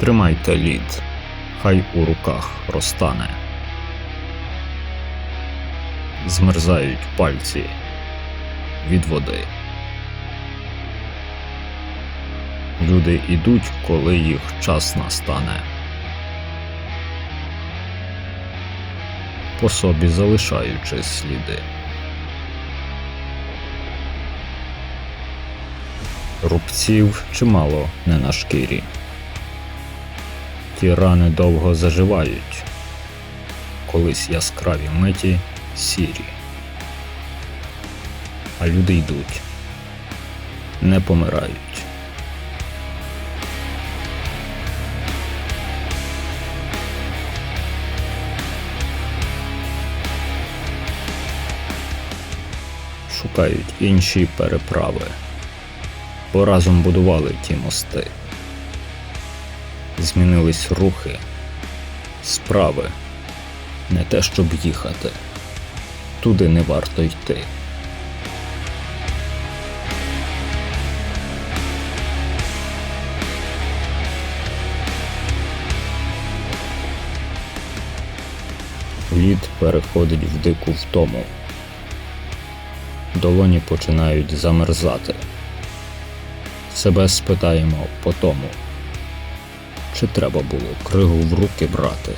Тримайте лід, хай у руках розтане. Змерзають пальці від води. Люди ідуть, коли їх час настане. По собі залишаючи сліди. Рубців чимало не на шкірі. Ті рани довго заживають, колись яскраві миті сірі. А люди йдуть, не помирають. Шукають інші переправи, бо разом будували ті мости. Змінились рухи, справи, не те, щоб їхати, туди не варто йти. Лід переходить в дику втому. Долоні починають замерзати. Себе спитаємо по тому, чи треба було кригу в руки брати.